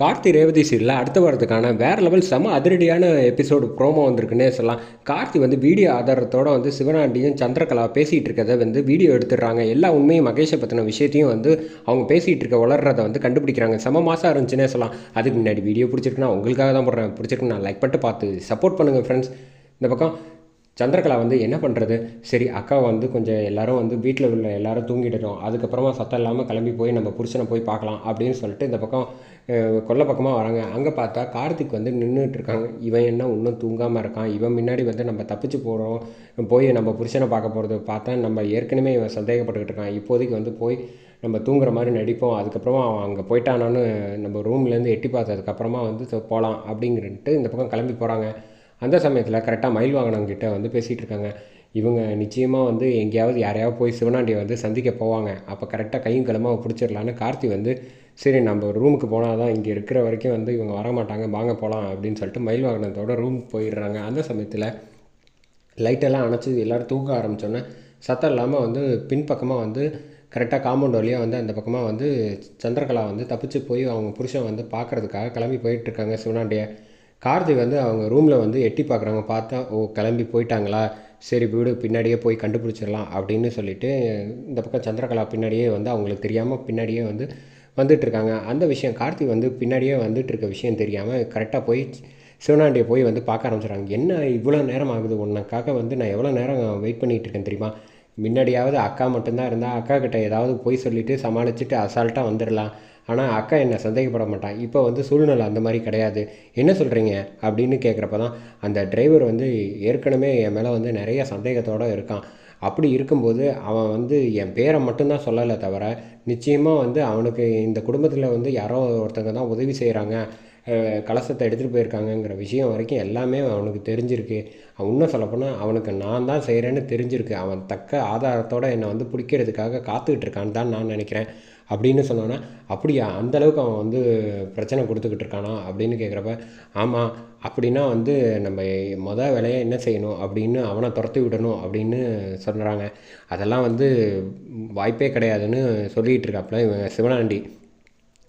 கார்த்தி ரேவதி சீரியலில் அடுத்த வாரத்துக்கான வேறு லெவல் செம அதிரடியான எபிசோடு ப்ரோமோ வந்திருக்குன்னே சொல்லலாம். கார்த்தி வந்து வீடியோ ஆதாரத்தோட வந்து சிவனாண்டியும் சந்திரகலா பேசிகிட்டு இருக்கதை வந்து வீடியோ எடுத்துடுறாங்க. எல்லா உண்மையும் மகேஷை பற்றின விஷயத்தையும் வந்து அவங்க பேசிகிட்டு இருக்க வளர்றதை வந்து கண்டுபிடிக்கிறாங்க. செம மாதம் இருந்துச்சுன்னே சொல்லலாம். அதுக்கு முன்னாடி வீடியோ பிடிச்சிருக்குன்னா உங்களுக்காக தான் போடுறேன். பிடிச்சிருக்குன்னா லைக் பண்ணிட்டு பார்த்து சப்போர்ட் பண்ணுங்கள் ஃப்ரெண்ட்ஸ் இந்த பக்கம் சந்திரகலா வந்து என்ன பண்ணுறது சரி அக்கா வந்து கொஞ்சம் எல்லாரும் வந்து வீட்டில் உள்ள எல்லாரும் தூங்கிட்டோம். அதுக்கப்புறமா சத்தம் இல்லாமல் கிளம்பி போய் நம்ம புருஷனை போய் பார்க்கலாம் அப்படின்னு சொல்லிட்டு இந்த பக்கம் கொல்லை பக்கமாக வராங்க. அங்கே பார்த்தா கார்த்திக் வந்து நின்றுட்டு இருக்காங்க இவன் என்ன இன்னும் தூங்காமல் இருக்கான்? இவன் முன்னாடி வந்து நம்ம தப்பிச்சு போகிறோம் போய் நம்ம புருஷனை பார்க்க போகிறது பார்த்தா நம்ம ஏற்கனவே இவன் சந்தேகப்பட்டுக்கிட்டு இருக்கான். இப்போதைக்கு வந்து போய் நம்ம தூங்குற மாதிரி நடிப்போம். அதுக்கப்புறமா அவன் அங்கே போயிட்டானான்னு நம்ம ரூம்லேருந்து எட்டி பார்த்ததுக்கப்புறமா வந்து போகலாம் அப்படிங்கிறன்ட்டு இந்த பக்கம் கிளம்பி போகிறாங்க அந்த சமயத்தில் கரெக்டாக மயில் வாகனங்கிட்ட வந்து பேசிகிட்டு இருக்காங்க. இவங்க நிச்சயமாக வந்து எங்கேயாவது யாரையாவது போய் சிவனாண்டியை வந்து சந்திக்க போவாங்க. அப்போ கரெக்டாக கையும் கிளம்ப பிடிச்சிடலான்னு கார்த்தி வந்து சரி நம்ம ரூமுக்கு போனால் தான் இங்கே இருக்கிற வரைக்கும் வந்து இவங்க வர மாட்டாங்க வாங்க போகலாம் அப்படின்னு சொல்லிட்டு மயில் வாகனத்தோட ரூமுக்கு போயிடுறாங்க. அந்த சமயத்தில் லைட்டெல்லாம் அணைச்சி எல்லோரும் தூங்க ஆரம்பித்தோன்னே சத்தம் இல்லாமல் வந்து பின்பக்கமாக வந்து கரெக்டாக காம்பவுண்ட் வழியாக வந்து அந்த பக்கமாக வந்து சந்திரகலா வந்து தப்பிச்சு போய் அவங்க புருஷன் வந்து பார்க்கறதுக்காக கிளம்பி போயிட்டுருக்காங்க சிவனாண்டியை. கார்த்தி வந்து அவங்க ரூமில் வந்து எட்டி பார்க்குறாங்க பார்த்தா ஓ கிளம்பி போயிட்டாங்களா? சரி வீடு பின்னாடியே போய் கண்டுபிடிச்சிடலாம் அப்படின்னு சொல்லிட்டு இந்த பக்கம் சந்திரகலா பின்னாடியே வந்து அவங்களுக்கு தெரியாமல் பின்னாடியே வந்து வந்துட்டுருக்காங்க. அந்த விஷயம் கார்த்தி வந்து பின்னாடியே வந்துட்டு இருக்க விஷயம் தெரியாமல் கரெக்டாக போய் சிவனாண்டியை போய் வந்து பார்க்க ஆரம்பிச்சிடறாங்க. என்ன இவ்வளோ நேரம் ஆகுது? உனக்காக வந்து நான் எவ்வளோ நேரம் வெயிட் பண்ணிகிட்டு இருக்கேன் தெரியுமா? முன்னாடியாவது அக்கா மட்டும்தான் இருந்தால் அக்கா கிட்ட ஏதாவது போய் சொல்லிவிட்டு சமாளிச்சுட்டு அசால்ட்டாக வந்துடலாம். ஆனால் அக்கா என்னை சந்தேகப்பட மாட்டான். இப்போ வந்து சூழ்நிலை அந்த மாதிரி கிடையாது. என்ன சொல்கிறீங்க அப்படின்னு கேட்குறப்ப தான் அந்த டிரைவர் வந்து ஏற்கனவே என் மேலே வந்து நிறைய சந்தேகத்தோடு இருக்கான். அப்படி இருக்கும்போது அவன் வந்து என் பேரை மட்டும்தான் சொல்லலை தவிர நிச்சயமாக வந்து அவனுக்கு இந்த குடும்பத்தில் வந்து யாரோ ஒருத்தங்க தான் உதவி செய்கிறாங்க கலசத்தை எடுத்துகிட்டு போயிருக்காங்கங்கிற விஷயம் வரைக்கும் எல்லாமே அவனுக்கு தெரிஞ்சிருக்கு. அவன் இன்னும் சொல்லப்போனால் அவனுக்கு நான் தான் செய்கிறேன்னு தெரிஞ்சிருக்கு. அவன் தக்க ஆதாரத்தோடு என்னை வந்து பிடிக்கிறதுக்காக காத்துக்கிட்டு இருக்கான்னு தான் நான் நினைக்கிறேன். அப்படின்னு சொன்னோன்னா அப்படியா அந்த அளவுக்கு அவன் வந்து பிரச்சனை கொடுத்துக்கிட்டு இருக்கானா? அப்படின்னு கேட்குறப்ப ஆமாம் அப்படின்னா வந்து நம்ம மொதல் வேலையை என்ன செய்யணும்? அப்படின்னு அவனை துரத்தி விடணும் அப்படின்னு சொல்கிறாங்க அதெல்லாம் வந்து வாய்ப்பே கிடையாதுன்னு சொல்லிகிட்டு இருக்காப்புல இவன் சிவனாண்டி.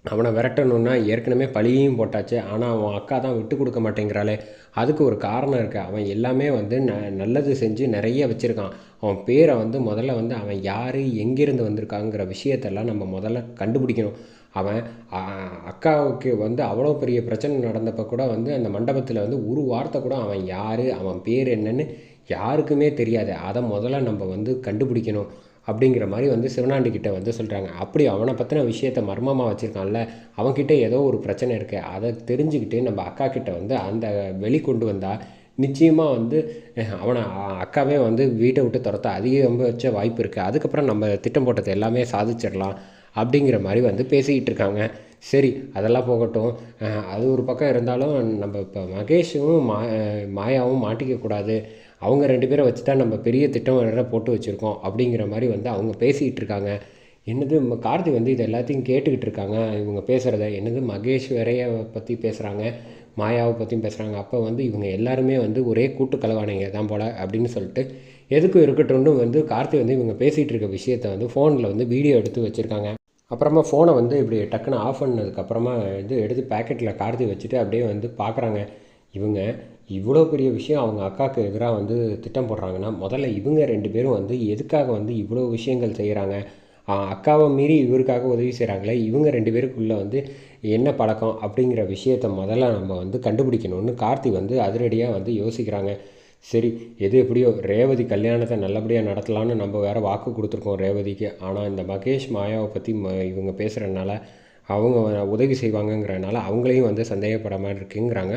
அவனை விரட்டணுன்னா ஏற்கனவே பழியையும் போட்டாச்சு. ஆனால் அவன் அக்கா தான் விட்டு கொடுக்க மாட்டேங்கிறாளே. அதுக்கு ஒரு காரணம் இருக்குது அவன் எல்லாமே வந்து ந நல்லது செஞ்சு நிறைய வச்சுருக்கான். அவன் பேரை வந்து முதல்ல வந்து அவன் யார் எங்கேருந்து வந்திருக்காங்கிற விஷயத்தெல்லாம் நம்ம முதல்ல கண்டுபிடிக்கணும். அவன் அக்காவுக்கு வந்து அவ்வளோ பெரிய பிரச்சனை நடந்தப்போ கூட வந்து அந்த மண்டபத்தில் வந்து ஒரு வார்த்தை கூட அவன் யார் அவன் பேர் என்னன்னு யாருக்குமே தெரியாது. அதை முதல்ல நம்ம வந்து கண்டுபிடிக்கணும். அப்படிங்கிற மாதிரி வந்து சிவனாண்டிக்கிட்ட வந்து சொல்கிறாங்க அப்படி அவனை பற்றின விஷயத்த மர்மமாக வச்சுருக்கான்ல அவன்கிட்ட ஏதோ ஒரு பிரச்சனை இருக்குது அதை தெரிஞ்சுக்கிட்டு நம்ம அக்கா கிட்ட வந்து அந்த வெளி கொண்டு வந்தால் நிச்சயமாக வந்து அவனை அக்காவே வந்து வீட்டை விட்டு துரத்த அதிகபட்ச வாய்ப்பு இருக்குது அதுக்கப்புறம் நம்ம திட்டம் போட்டது எல்லாமே சாதிச்சிடலாம். அப்படிங்கிற மாதிரி வந்து பேசிக்கிட்டு இருக்காங்க. சரி அதெல்லாம் போகட்டும். அது ஒரு பக்கம் இருந்தாலும் நம்ம இப்போ மகேஷும் மா மாயாவும் மாட்டிக்கக்கூடாது. அவங்க ரெண்டு பேரை வச்சு தான் நம்ம பெரிய திட்டம் வேறு போட்டு வச்சுருக்கோம் அப்படிங்கிற மாதிரி வந்து அவங்க பேசிக்கிட்டு இருக்காங்க. என்னது ம- கார்த்தி வந்து இது எல்லாத்தையும் கேட்டுக்கிட்டு இருக்காங்க. இவங்க பேசுகிறத என்னது மகேஷ் வேறைய பற்றி பேசுகிறாங்க மாயாவை பற்றியும் பேசுகிறாங்க அப்போ வந்து இவங்க எல்லாருமே வந்து ஒரே கூட்டு கலவானைங்க தான் போல் அப்படின்னு சொல்லிட்டு எதுக்கும் இருக்கட்டும்னு வந்து கார்த்தி வந்து இவங்க பேசிகிட்டு இருக்க விஷயத்த வந்து ஃபோனில் வந்து வீடியோ எடுத்து வச்சுருக்காங்க. அப்புறமா ஃபோனை வந்து இப்படி டக்குன்னு ஆஃப் பண்ணதுக்கப்புறமா இது எடுத்து பேக்கெட்டில் கார்த்தி வச்சுட்டு அப்படியே வந்து பார்க்குறாங்க இவங்க இவ்வளோ பெரிய விஷயம் அவங்க அக்காவுக்கு எதிராக வந்து திட்டம் போடுறாங்கன்னா முதல்ல இவங்க ரெண்டு பேரும் வந்து எதுக்காக வந்து இவ்வளோ விஷயங்கள் செய்கிறாங்க அக்காவை மீறி இவருக்காக உதவி செய்கிறாங்களே இவங்க ரெண்டு பேருக்குள்ளே வந்து என்ன பழக்கம் அப்படிங்கிற விஷயத்த முதல்ல நம்ம வந்து கண்டுபிடிக்கணும்னு கார்த்தி வந்து அதிரடியாக வந்து யோசிக்கிறாங்க. சரி எது எப்படியோ ரேவதி கல்யாணத்தை நல்லபடியாக நடத்தலாம்னு நம்ம வேறு வாக்கு கொடுத்துருக்கோம் ரேவதிக்கு. ஆனால் இந்த மகேஷ் மாயாவை பற்றி ம இவங்க பேசுகிறனால அவங்க உதவி செய்வாங்கங்கிறனால அவங்களையும் வந்து சந்தேகப்பட மாதிரி இருக்குங்கிறாங்க.